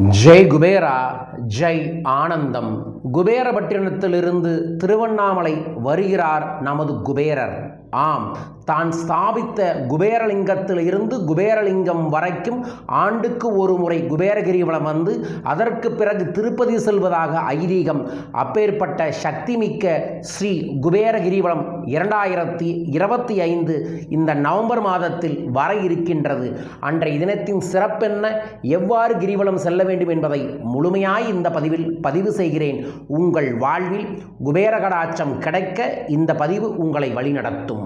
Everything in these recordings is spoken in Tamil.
ஜெய் குபேரா ஜெய் ஆனந்தம். குபேரபட்டினத்திலிருந்து திருவண்ணாமலை வருகிறார் நமது குபேரர். ஆம் தான் ஸ்தாபித்த குபேரலிங்கத்தில் இருந்து குபேரலிங்கம் வரைக்கும் ஆண்டுக்கு ஒரு முறை குபேரகிரிவலம் வந்து அதற்கு பிறகு திருப்பதி செல்வதாக ஐதீகம். அப்பேற்பட்ட சக்திமிக்க ஸ்ரீ குபேரகிரிவலம் இரண்டாயிரத்தி இருபத்தி ஐந்து இந்த நவம்பர் மாதத்தில் வர இருக்கின்றது. அன்றைய தினத்தின் சிறப்பென்ன எவ்வாறு கிரிவலம் செல்ல வேண்டும் என்பதை முழுமையாய் இந்த பதிவில் பதிவு செய்கிறேன். உங்கள் வாழ்வில் குபேரகடாச்சம் கிடைக்க இந்த பதிவு உங்களை வழிநடத்தும்.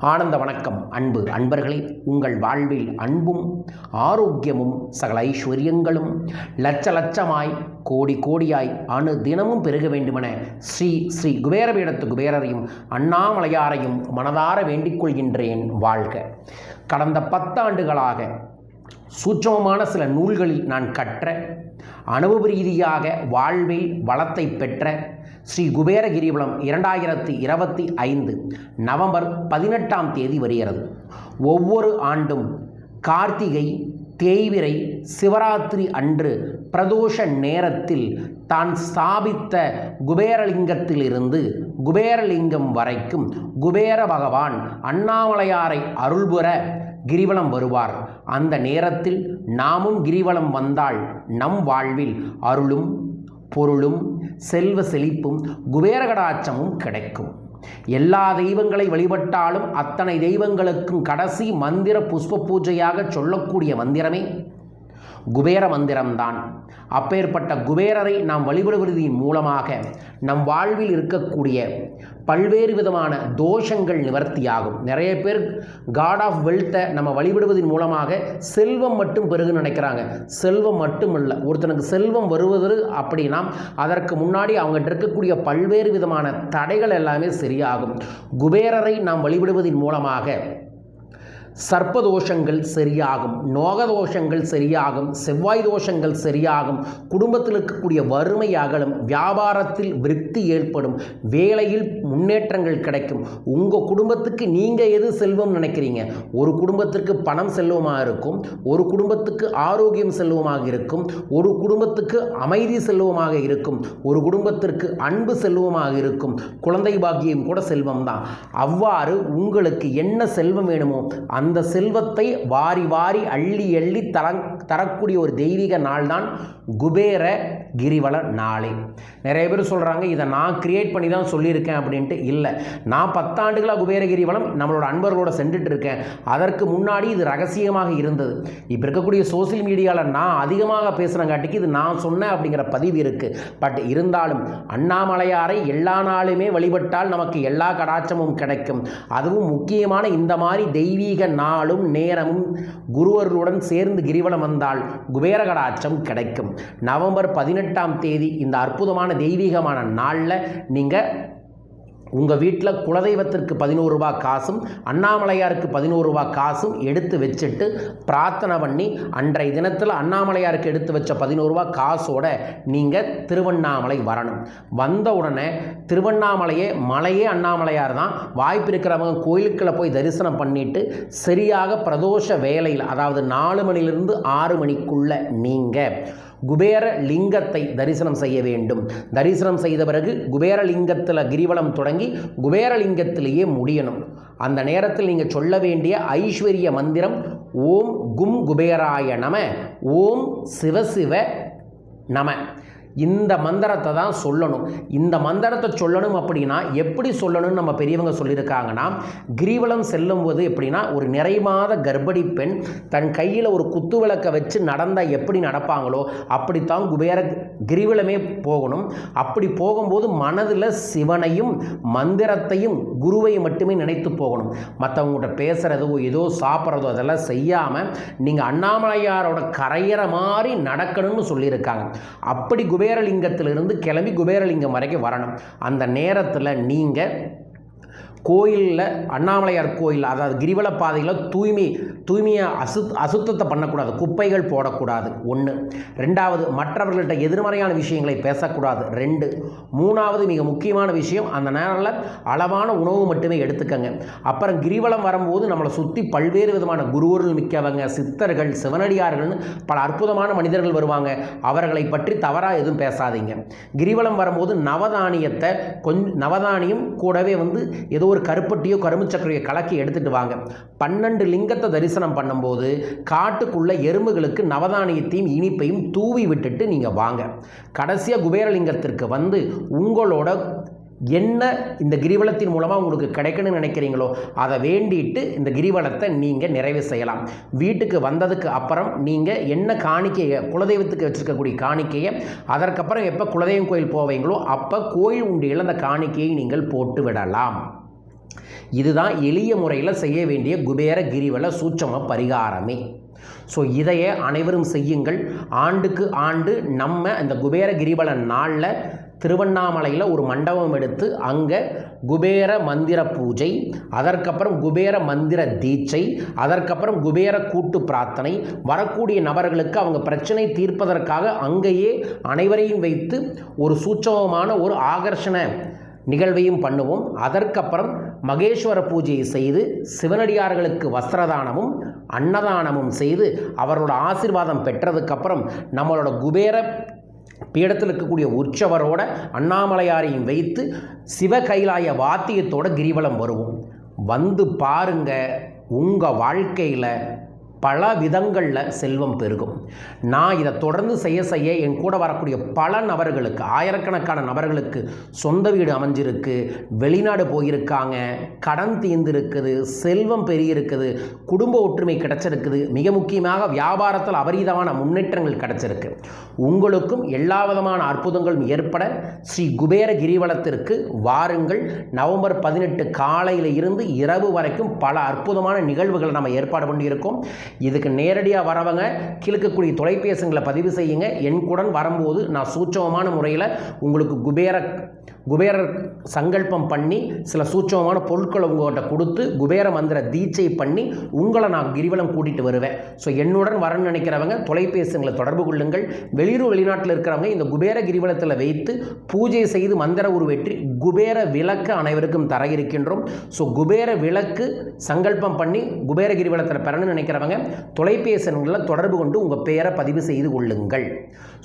ஆனந்த வணக்கம் அன்பு. அன்பர்களே உங்கள் வாழ்வில் அன்பும் ஆரோக்கியமும் சகல ஐஸ்வர்யங்களும் லட்ச லட்சமாய் கோடி கோடியாய் அணு தினமும் பெருக வேண்டுமென ஸ்ரீ ஸ்ரீ குபேரபீடத்து குபேரரையும் அண்ணாமலையாரையும் மனதார வேண்டிக் கொள்கின்றேன் வாழ்க. கடந்த பத்தாண்டுகளாக சூட்சமமான சில நூல்களில் நான் கற்ற அனுபவ ரீதியாக வாழ்வில் வளத்தை பெற்ற ஸ்ரீ குபேர கிரிவலம் இரண்டாயிரத்தி இருபத்தி ஐந்து நவம்பர் பதினெட்டாம் தேதி வருகிறது. ஒவ்வொரு ஆண்டும் கார்த்திகை தேய்விரை சிவராத்திரி அன்று பிரதோஷ நேரத்தில் தான் ஸ்தாபித்த குபேரலிங்கத்திலிருந்து குபேரலிங்கம் வரைக்கும் குபேர பகவான் அண்ணாமலையாரை அருள்புற கிரிவலம் வருவார். அந்த நேரத்தில் நாமும் கிரிவலம் வந்தால் நம் வாழ்வில் அருளும் பொருளும் செல்வ செழிப்பும் குபேரகடாச்சமும் கிடைக்கும். எல்லா தெய்வங்களை வழிபட்டாலும் அத்தனை தெய்வங்களுக்கும் கடைசி மந்திர புஷ்ப பூஜையாக சொல்லக்கூடிய மந்திரமே குபேர மந்திரம்தான். அப்பேற்பட்ட குபேரரை நாம் வழிபடுவதன் மூலமாக நம் வாழ்வில் இருக்கக்கூடிய பல்வேறு விதமான தோஷங்கள் நிவர்த்தியாகும். நிறைய பேர் காட் ஆஃப் வெல்த்தை நம்ம வழிபடுவதன் மூலமாக செல்வம் மட்டும் பெருகு நினைக்கிறாங்க. செல்வம் மட்டும் இல்லை ஒருத்தனுக்கு செல்வம் வருவது அப்படின்னா அதற்கு முன்னாடி அவங்ககிட்ட இருக்கக்கூடிய பல்வேறு விதமான தடைகள் எல்லாமே சரியாகும். குபேரரை நாம் வழிபடுவதன் மூலமாக சர்ப்பதோஷங்கள் சரியாகும் நோகதோஷங்கள் சரியாகும் செவ்வாய் தோஷங்கள் சரியாகும் குடும்பத்தில் இருக்கக்கூடிய வறுமை அகலும் வியாபாரத்தில் விருத்தி ஏற்படும் வேலையில் முன்னேற்றங்கள் கிடைக்கும். உங்கள் குடும்பத்துக்கு நீங்கள் எது செல்வம் நினைக்கிறீங்க? ஒரு குடும்பத்திற்கு பணம் செல்வமாக இருக்கும் ஒரு குடும்பத்துக்கு ஆரோக்கியம் செல்வமாக இருக்கும் ஒரு குடும்பத்துக்கு அமைதி செல்வமாக இருக்கும் ஒரு குடும்பத்திற்கு அன்பு செல்வமாக இருக்கும் குழந்தை பாக்கியம் கூட செல்வம் தான் அவ்வாறு உங்களுக்கு என்ன செல்வம் வேணுமோ அந்த அந்த செல்வத்தை வாரி வாரி அள்ளி அள்ளி தர தரக்கூடிய ஒரு தெய்வீக நாள் தான் குபேர கிரிவல நாளே. நிறைய பேர் சொல்கிறாங்க இதை நான் கிரியேட் பண்ணி தான் சொல்லியிருக்கேன் அப்படின்ட்டு இல்லை. நான் பத்தாண்டுகளாக குபேர கிரிவலம் நம்மளோட அன்பர்களோட சென்றுட்டு இருக்கேன் அதற்கு முன்னாடி இது ரகசியமாக இருந்தது. இப்போ இருக்கக்கூடிய சோசியல் மீடியாவில் நான் அதிகமாக பேசுகிறங்காட்டிக்கு இது நான் சொன்னேன் அப்படிங்கிற பதிவு இருக்குது பட் இருந்தாலும் அண்ணாமலையாரை எல்லா நாளுமே வழிபட்டால் நமக்கு எல்லா கடாச்சமும் கிடைக்கும். அதுவும் முக்கியமான இந்த மாதிரி தெய்வீக நாளும் நேரமும் குருவர்களுடன் சேர்ந்து கிரிவலம் வந்தால் குபேரகடாச்சம் கிடைக்கும். நவம்பர் பதினெட்டாம் தேதி இந்த அற்புதமான தெய்வீகமான நாளில் நீங்கள் உங்கள் வீட்டில் குலதெய்வத்திற்கு பதினோரு ரூபா காசும் அண்ணாமலையாருக்கு பதினோரு ரூபா காசும் எடுத்து வச்சுட்டு பிரார்த்தனை பண்ணி அன்றைய தினத்தில் அண்ணாமலையாருக்கு எடுத்து வச்ச பதினோரு ரூபா காசோட நீங்கள் திருவண்ணாமலை வரணும். வந்த உடனே திருவண்ணாமலையே மலையே அண்ணாமலையார் தான். வாய்ப்பு இருக்கிறவங்க கோயிலுக்குள்ள போய் தரிசனம் பண்ணிட்டு சரியாக பிரதோஷ வேலையில் அதாவது நாலு மணிலிருந்து ஆறு மணிக்குள்ளே நீங்கள் குபேர லிங்கத்தை தரிசனம் செய்ய வேண்டும். தரிசனம் செய்த பிறகு குபேரலிங்கத்தில் கிரிவலம் தொடங்கி குபேரலிங்கத்திலேயே முடியணும். அந்த நேரத்தில் நீங்கள் சொல்ல வேண்டிய ஐஸ்வர்ய மந்திரம் ஓம் கும் குபேராய நம ஓம் சிவசிவ நம. இந்த மந்திரத்தை தான் சொல்லணும். இந்த மந்திரத்தை சொல்லணும் அப்படின்னா எப்படி சொல்லணும்னு நம்ம பெரியவங்க சொல்லியிருக்காங்கன்னா கிரிவலம் செல்லும்போது எப்படின்னா ஒரு நிறைமாத கர்ப்பிணி பெண் தன் கையில் ஒரு குத்து விளக்கை வச்சு நடந்தால் எப்படி நடப்பாங்களோ அப்படித்தான் குபேர கிரிவலமே போகணும். அப்படி போகும்போது மனதில் சிவனையும் மந்திரத்தையும் குருவையும் மட்டுமே நினைத்து போகணும். மற்றவங்ககிட்ட பேசுகிறதோ ஏதோ சாப்பிட்றதோ அதெல்லாம் செய்யாமல் நீங்கள் அண்ணாமலையாரோட கரையிற மாதிரி நடக்கணும்னு சொல்லியிருக்காங்க. அப்படி குபேரலிங்கத்திலிருந்து கிளம்பி குபேரலிங்கம் வரைக்கும் வரணும். அந்த நேரத்தில் நீங்கள் கோயிலில் அண்ணாமலையார் கோயில் அதாவது கிரிவல பாதையில் தூய்மை தூய்மையை அசு அசுத்தத்தை பண்ணக்கூடாது குப்பைகள் போடக்கூடாது ஒன்று ரெண்டாவது மற்றவர்கள்ட்ட எதிர்மறையான விஷயங்களை பேசக்கூடாது ரெண்டு. மூணாவது மிக முக்கியமான விஷயம் அந்த நேரத்தில் அளவான உணவு மட்டுமே எடுத்துக்கங்க. அப்புறம் கிரிவலம் வரும்போது நம்மளை சுற்றி பல்வேறு விதமான குருவர்கள் மிக்கவங்க சித்தர்கள் சிவனடியார்கள்னு பல அற்புதமான மனிதர்கள் வருவாங்க. அவர்களை பற்றி தவறாக எதுவும் பேசாதீங்க. கிரிவலம் வரும்போது நவதானியத்தை கொஞ்சம் நவதானியம் கூடவே வந்து ஏதோ ஒரு கருப்பட்டியோ கரும்புச்சக்கரையோ கலக்கி எடுத்துகிட்டு வாங்க. பன்னெண்டு லிங்கத்தை தரிசனம் பண்ணும்போது காட்டுக்குள்ள எறும்புகளுக்கு நவதானியத்தையும் இனிப்பையும் தூவி விட்டுட்டு நீங்கள் வாங்க. கடைசியாக குபேரலிங்கத்திற்கு வந்து உங்களோட என்ன இந்த கிரிவலத்தின் மூலமாக உங்களுக்கு கிடைக்கணும்னு நினைக்கிறீங்களோ அதை வேண்டிட்டு இந்த கிரிவலத்தை நீங்கள் நிறைவு செய்யலாம். வீட்டுக்கு வந்ததுக்கு அப்புறம் நீங்கள் என்ன காணிக்கையை குலதெய்வத்துக்கு வச்சுருக்கக்கூடிய காணிக்கையை அதற்கப்புறம் எப்போ குலதெய்வம் கோயில் போவீங்களோ அப்போ கோயில் உண்டியில் அந்த காணிக்கையை நீங்கள் போட்டு விடலாம். இதுதான் எளிய முறையில் செய்ய வேண்டிய குபேர கிரிவல சூட்சம பரிகாரமே. ஸோ இதையே அனைவரும் செய்யுங்கள். ஆண்டுக்கு ஆண்டு நம்ம இந்த குபேர கிரிவல நாளில் திருவண்ணாமலையில் ஒரு மண்டபம் எடுத்து அங்கே குபேர மந்திர பூஜை அதற்கப்புறம் குபேர மந்திர தீட்சை அதற்கப்புறம் குபேர கூட்டு பிரார்த்தனை வரக்கூடிய நபர்களுக்கு அவங்க பிரச்சனை தீர்ப்பதற்காக அங்கேயே அனைவரையும் வைத்து ஒரு சூட்சமமான ஒரு ஆகர்ஷண நிகழ்வையும் பண்ணுவோம். அதற்கப்புறம் மகேஸ்வர பூஜையை செய்து சிவனடியார்களுக்கு வஸ்திரதானமும் அன்னதானமும் செய்து அவரோட ஆசீர்வாதம் பெற்றதுக்கப்புறம் நம்மளோட குபேர பீடத்தில் இருக்கக்கூடிய உற்சவரோட அண்ணாமலையாரையும் வைத்து சிவ கைலாய வாத்தியத்தோட கிரிவலம் வருவோம். வந்து பாருங்க உங்கள் வாழ்க்கையில் பல விதங்களில் செல்வம் பெருகும். நான் இதை தொடர்ந்து செய்ய செய்ய என் கூட வரக்கூடிய பல நபர்களுக்கு ஆயிரக்கணக்கான நபர்களுக்கு சொந்த வீடு அமைஞ்சிருக்கு வெளிநாடு போயிருக்காங்க கடன் தீர்ந்திருக்குது செல்வம் பெருகியிருக்குது குடும்ப ஒற்றுமை கிடைச்சிருக்குது மிக முக்கியமாக வியாபாரத்தில் அபரீதமான முன்னேற்றங்கள் கிடைச்சிருக்கு. உங்களுக்கும் எல்லா விதமான அற்புதங்களும் ஏற்பட ஸ்ரீ குபேர கிரிவலத்திற்கு வாருங்கள். நவம்பர் பதினெட்டு காலையில் இருந்து இரவு வரைக்கும் பல அற்புதமான நிகழ்வுகளை நம்ம ஏற்பாடு பண்ணியிருக்கோம். இதுக்கு நேரடியாக வரவங்க கிழக்கக்கூடிய தொலைபேசிகளை பதிவு செய்யுங்க. என்குடன் வரும்போது நான் சூட்சமமான முறையில் உங்களுக்கு குபேர குபேரர் சங்கல்பம் பண்ணி சில சூட்சமமான பொருட்களை உங்கள்கிட்ட கொடுத்து குபேர மந்திர தீட்சை பண்ணி உங்களை நான் கிரிவலம் கூட்டிகிட்டு வருவேன். ஸோ என்னுடன் வரணும்னு நினைக்கிறவங்க தொலைபேசிங்களை தொடர்பு கொள்ளுங்கள். வெளியூர் வெளிநாட்டில் இருக்கிறவங்க இந்த குபேர கிரிவலத்தில் வைத்து பூஜை செய்து மந்திர உருவேற்றி குபேர விளக்கு அனைவருக்கும் தர இருக்கின்றோம். ஸோ குபேர விளக்கு சங்கல்பம் பண்ணி குபேர கிரிவலத்தில் பெறணும்னு நினைக்கிறவங்க தொலைபேசிகளில் தொடர்பு கொண்டு உங்கள் பெயரை பதிவு செய்து கொள்ளுங்கள்.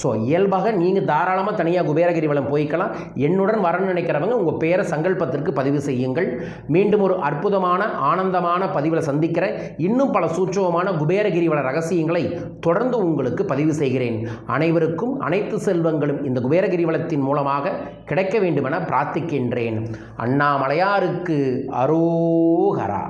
ஸோ இயல்பாக நீங்கள் தாராளமாக தனியாக குபேரகிரிவலம் போய்க்கலாம். என்னுடன் வரணும்னு நினைக்கிறவங்க உங்கள் பெயரை சங்கல்பத்திற்கு பதிவு செய்யுங்கள். மீண்டும் ஒரு அற்புதமான ஆனந்தமான பதிவில் சந்திக்கிற இன்னும் பல சூட்சுவமான குபேரகிரிவல ரகசியங்களை தொடர்ந்து உங்களுக்கு பதிவு செய்கிறேன். அனைவருக்கும் அனைத்து செல்வங்களும் இந்த குபேரகிரிவலத்தின் மூலமாக கிடைக்க வேண்டுமென பிரார்த்திக்கின்றேன். அண்ணாமலையாருக்கு அரோகரா.